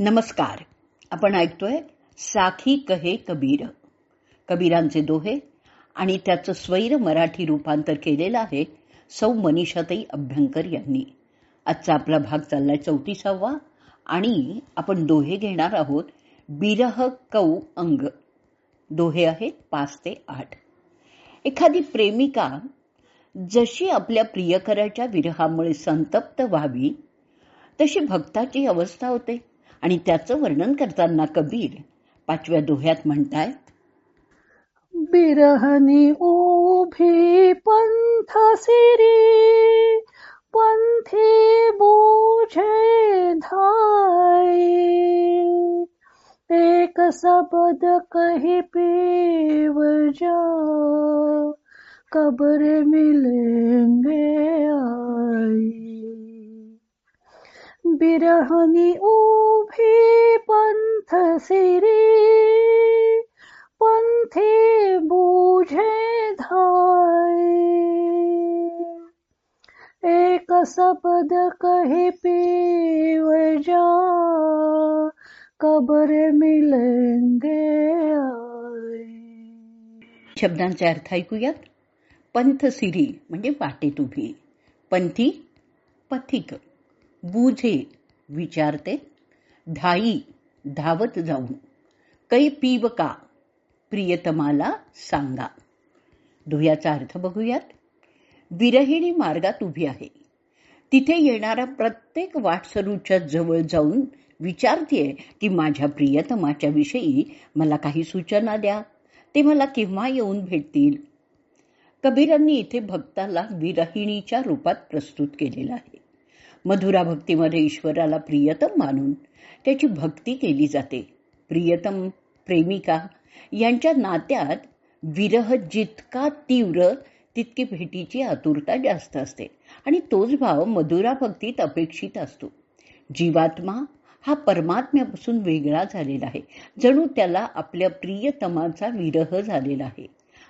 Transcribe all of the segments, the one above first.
नमस्कार. आपण ऐकतोय साखी कहे कबीर. कबीरांचे दोहे आणि त्याचं स्वैर मराठी रूपांतर केलेलं आहे सौ मनीषाताई अभ्यंकर यांनी. आजचा आपला भाग चाललाय चौतीसावा आणि आपण दोहे घेणार आहोत बिरह कौ अंग. दोहे आहेत पाच ते आठ. एखादी प्रेमिका जशी आपल्या प्रियकराच्या विरहामुळे संतप्त व्हावी तशी भक्ताची अवस्था होते. आणि त्याचं वर्णन करताना कबीर पाचव्या दोह्यात म्हणताय बिरहनी उभी पंथ सिरी, पंथी बूझे धाई। एक शब्द कही पीव जा, कब्र मिलेंगे आई। बिरहनी उभी पंथ सिरी पंथे बुझे धाय एक शब्द कहे पीव जा कबर मिलेंगे शब्दांचे अर्थ ऐकूयात. पंथ सिरी म्हणजे वाटेत उभी. पंथी पथिक. बुझे विचारते धाई धावत जाऊन कै पीवका प्रियतमाला सांगा. दोह्याचा अर्थ बघूयात. विरहिणी मार्गात उभी आहे. तिथे येणाऱ्या प्रत्येक वाटसरूच्या जवळ जाऊन विचारतीये की माझ्या प्रियतमाच्या विषयी मला काही सूचना द्या. ते मला केव्हा येऊन भेटतील? कबीरांनी इथे भक्ताला विरहिणीच्या रूपात प्रस्तुत केलेलं आहे. मधुरा भक्तीमध्ये ईश्वराला प्रियतम मानून त्याची भक्ती केली जाते. प्रियतम प्रेमिका यांच्या नात्यात विरह जितका तीव्र तितकी भेटीची आतुरता जास्त असते आणि तोच भाव मधुरा भक्तीत अपेक्षित असतो. जीवात्मा हा परमात्म्यापासून वेगळा झालेला आहे. जणू त्याला आपल्या प्रियतमाचा विरह झालेला आहे.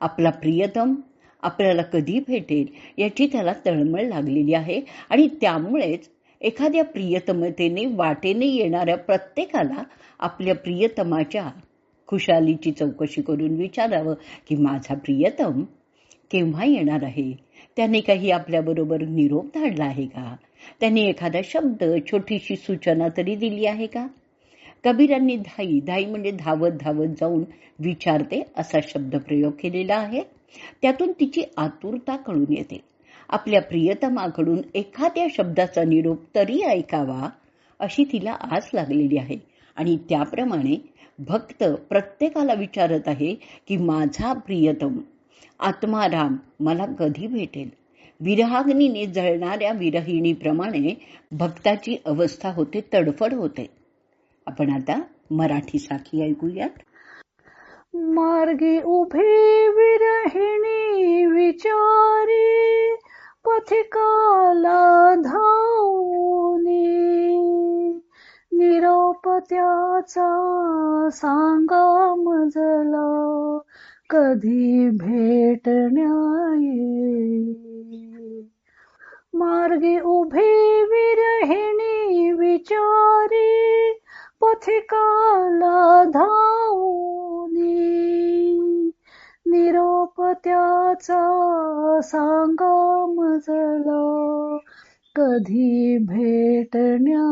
आपला प्रियतम आपल्याला कधी भेटेल याची त्याला तळमळ लागलेली आहे. आणि त्यामुळेच एखाद्या प्रियतमतेने वाटेने येणाऱ्या प्रत्येकाला आपल्या प्रियतमाच्या खुशालीची चौकशी करून विचारावं की माझा प्रियतम केव्हा येणार आहे? त्याने काही आपल्याबरोबर निरोप धाडला आहे का? त्याने एखादा शब्द छोटीशी सूचना तरी दिली आहे का? कबीरांनी धाई धाई म्हणजे धावत धावत जाऊन विचारते असा शब्द प्रयोग केलेला आहे. त्यातून तिची आतुरता कळून येते. आपल्या प्रियतमाकडून एखाद्या शब्दाचा निरोप तरी ऐकावा अशी तिला आस लागलेली आहे. आणि त्याप्रमाणे भक्त प्रत्येकाला विचारत आहे की माझा प्रियतम आत्माराम मला कधी भेटेल? विरहाग्नीने जळणाऱ्या विरहिणीप्रमाणे भक्ताची अवस्था होते तडफड होते. आपण आता मराठी साखी ऐकूयात. मार्गी उभी विरहिणी विचारी पथिकाला धावनी. निरोप त्याचा सांगा मजला कधी भेटण्याये मार्गी उभी विरहिणी विचारी पथिकाला धावनी निरोप त्याचा सांगा मजला कधी भेटण्याये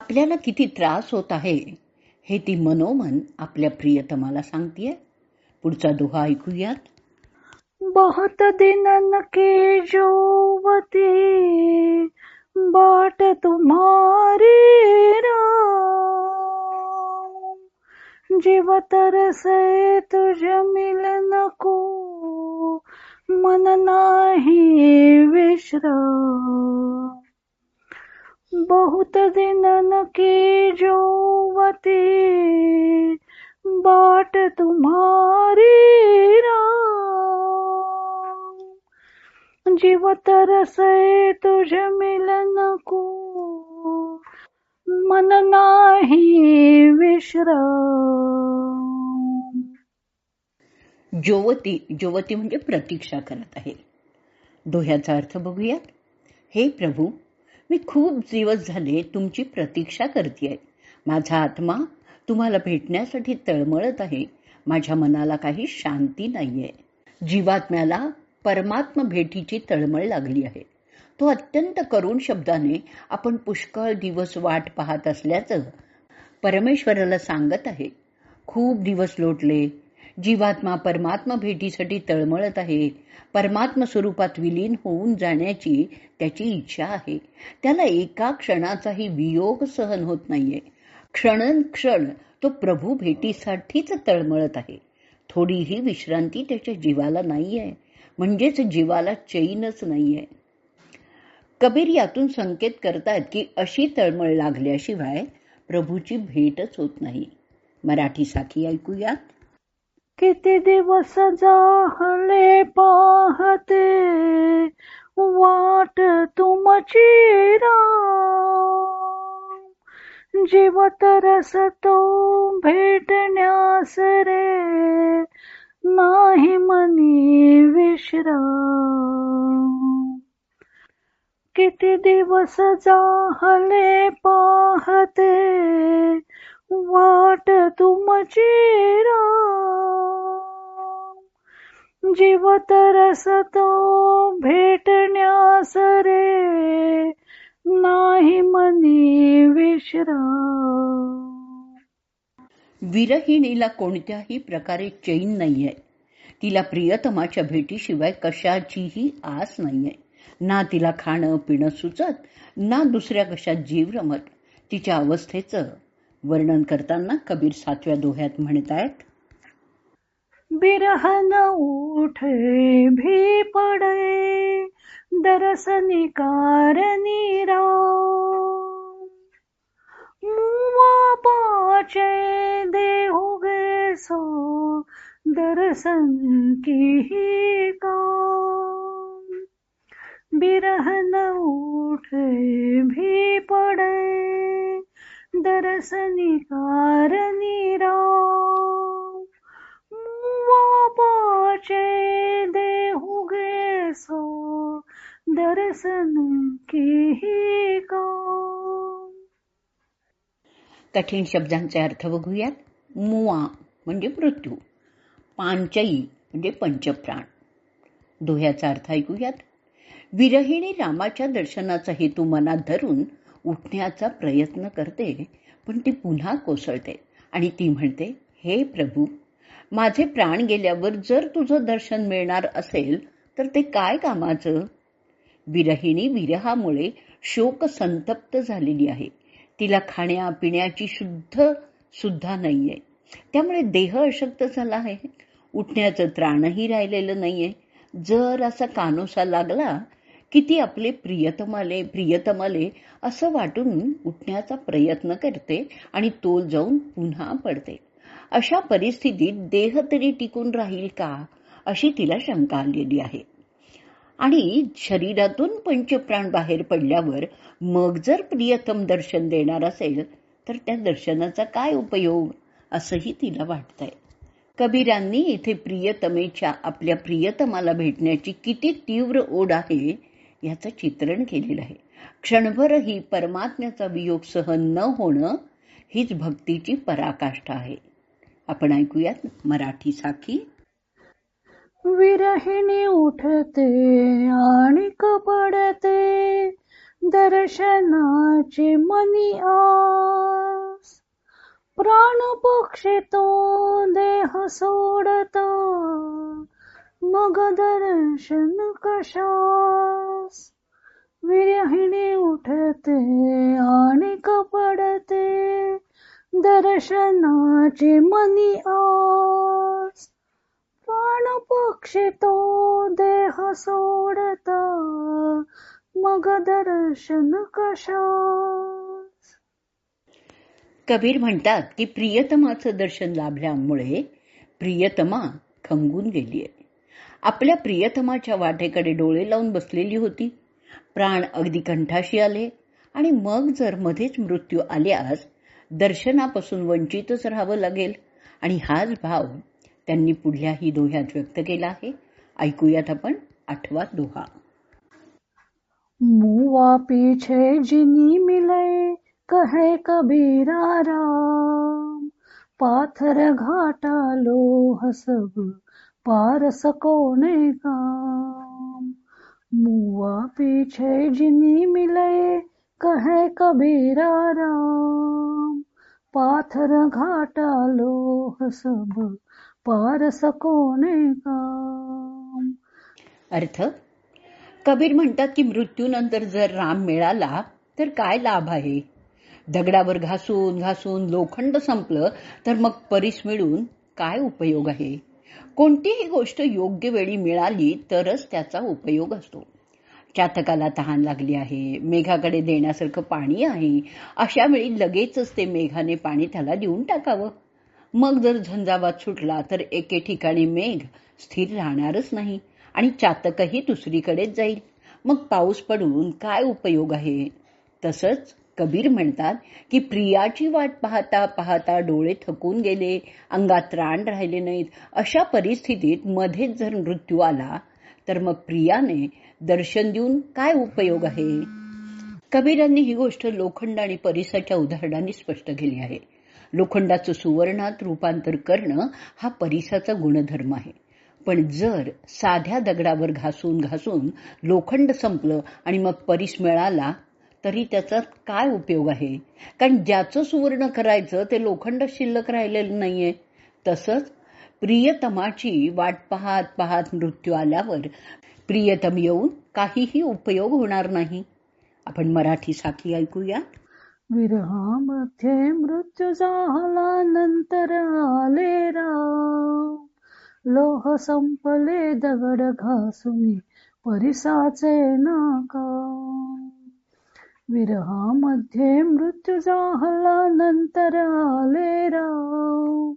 आपल्याला किती त्रास होत आहे हे ती मनोमन आपल्या प्रियतमाला सांगतीये. पुढचा दोहा ऐकूयात. बहुत दिनन की जोवती. बाट तुम्हारी राम जीव तरसे तुझ मिलन को मन नाही विश्राम। बहुत दिनन की जोवती बाट तुम्हारी जीव तरसे तुझे मिलन को मन नाही विश्राम जोवती जोवती म्हणजे प्रतीक्षा करत आहे. दोह्याचा अर्थ बघूयात. हे प्रभू मी खूप दिवस झाले तुमची प्रतीक्षा करते माझा आत्मा तुम्हाला भेटण्यासाठी तळमळत आहे. माझ्या मनाला काही शांती नाहीये. जीवात्म्याला परमात्म भेटीची तळमळ लागली आहे. तो अत्यंत करुण शब्दाने आपण पुष्कळ दिवस वाट पाहत असल्याचं परमेश्वराला सांगत आहे. खूप दिवस लोटले. जीवात्मा परमात्मा भेटीसाठी तळमळत आहे. परमात्म स्वरूपात विलीन होऊन जाण्याची त्याची इच्छा आहे. त्याला एका क्षणाचाही वियोग सहन होत नाहीये. क्षण क्षण तो प्रभू भेटीसाठीच तळमळत आहे. थोडीही विश्रांती त्याच्या जीवाला नाहीये. म्हणजेच जीवाला चैनच नाहीये. कबीर यातून संकेत करतायत की अशी तळमळ लागल्याशिवाय प्रभूची भेटच होत नाही. मराठी साखी ऐकूयात. किती दिवस जाहले पाहते वाट तुमची राम. जीव तरसतो भेटण्यास रे नाही मनी विश्राम. किती दिवस जाहले पाहते वाट तुमची राम. जीव तरसतो भेटण्यास रे नाही मनी विश्राम. विरहिणीला कोणत्याही प्रकारे चैन नाहीये. तिला प्रियतमाच्या भेटीशिवाय कशाचीही आस नाहीये. ना तिला खाणं पिणं सुचत ना दुसऱ्या कशात जीव रमत. तिच्या अवस्थेचं वर्णन करताना कबीर सातव्या दोह्यात म्हणतायत बिरहन उठे भी पडे दरसनी कारणी राम. पाचे देहु हो गे सो दर्शन की ही बिरहन उठे भी पडे दर्शनी कारणी राम। मुवा पाचे देहु हो गे सो दर्शन की कठीण शब्दांचे अर्थ बघूयात. मुआ म्हणजे मृत्यू. पांचई म्हणजे पंचप्राण. दोह्याचा अर्थ ऐकूयात. विरहिणी रामाच्या दर्शनाचा हेतू मनात धरून उठण्याचा प्रयत्न करते पण ती पुन्हा कोसळते आणि ती म्हणते हे प्रभू माझे प्राण गेल्यावर जर तुझं दर्शन मिळणार असेल तर ते काय कामाचं? विरहिणी विरहामुळे शोक संतप्त झालेली आहे. तिला खाण्यापिण्याची शुद्ध सुद्धा नाही आहे त्यामुळे देह अशक्त झाला आहे. उठण्याचं त्राणही राहिलेलं नाही आहे जर असा कानोसा लागला की ती आपले प्रियतमाले प्रियतमाले असं वाटून उठण्याचा प्रयत्न करते आणि तोल जाऊन पुन्हा पडते. अशा परिस्थितीत देह तरी टिकून राहील का? अशी तिला शंका आलेली आहे. आणि शरीरातून पंचप्राण बाहेर पडल्यावर मग जर प्रियतम दर्शन देणार असेल तर त्या दर्शनाचा काय उपयोग? असंही तिला वाटतंय. कबीरांनी इथे प्रियतमेच्या आपल्या प्रियतमाला भेटण्याची किती तीव्र ओढ आहे याचं चित्रण केलेलं आहे. क्षणभरही परमात्म्याचा वियोग सहन न होणं हीच भक्तीची पराकाष्ठा आहे. आपण ऐकूयात मराठी साखी. विरहिणी उठते आणि कपडते दर्शनाचे मनी आस. प्राण पक्षी तो देह सोडता मग दर्शन कशास? विरहिणी उठते आणि कपडते दर्शनाचे मनी आस. पक्षी तो देह सोडता. मग दर्शन कशा कबीर म्हणतात की प्रियतमाचं दर्शन लाभल्यामुळे प्रियतमा खंगून गेली आहे आपल्या प्रियतमाच्या वाटेकडे डोळे लावून बसलेली होती. प्राण अगदी कंठाशी आले आणि मग जर मध्येच मृत्यू आल्यास दर्शनापासून वंचितच राहावं लागेल आणि हाच भाव त्यांनी पुढल्याही दोह्यात व्यक्त केला आहे. ऐकूयात आपण आठवा दोहा. मुवा पीछे जिनी मिले कहे कबीरा राम पाथर घाटा लोह सब पार सकोने काम। मुआ पीछे जिनी मिले कहे कबीरा राम पाथर घाटा लोह सब पारस कोणे काम. अर्थ कबीर म्हणतात की मृत्यूनंतर जर राम मिळाला तर काय लाभ आहे? दगडावर घासून घासून लोखंड संपलं तर मग परीस मिळून काय उपयोग आहे? कोणतीही गोष्ट योग्य वेळी मिळाली तरच त्याचा उपयोग असतो. चातकाला तहान लागली आहे मेघाकडे देण्यासारखं पाणी आहे. अशा वेळी लगेचच ते मेघाने पाणी त्याला देऊन टाकावं. मग जर झंझावात सुटला तर एके ठिकाणी मेघ स्थिर राहणारच नाही आणि चातकही दुसरीकडेच जाईल. मग पाऊस पडून काय उपयोग आहे? तसंच कबीर म्हणतात की प्रियाची वाट पाहता पाहता डोळे थकून गेले अंगात राण राहिले नाहीत. अशा परिस्थितीत मध्येच जर मृत्यू आला तर मग प्रियाने दर्शन देऊन काय उपयोग आहे? कबीरांनी ही गोष्ट लोखंड आणि परिसाच्या उदाहरणांनी स्पष्ट केली आहे. लोखंडाचं सुवर्णात रूपांतर करणं हा परिसाचा गुणधर्म आहे. पण जर साध्या दगडावर घासून घासून लोखंड संपलं आणि मग परीस मिळाला तरी त्याचा काय उपयोग आहे? कारण ज्याचं सुवर्ण करायचं ते लोखंड शिल्लक राहिलेलं नाहीये. तसंच प्रियतमाची वाट पाहत पाहत मृत्यू आल्यावर प्रियतम येऊन काहीही उपयोग होणार नाही. आपण मराठी साखी ऐकूया. विरहामध्ये मृत्यू झाला नंतर आले राम. लोह संपले दगड घासून परिसाचे नाका विरहामध्ये मृत्यू झाला नंतर आले राम.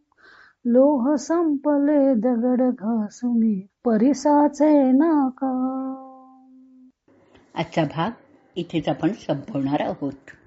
लोह संपले दगड घासुनी परिसाचे नाका आजचा भाग इथेच आपण संपवणार आहोत.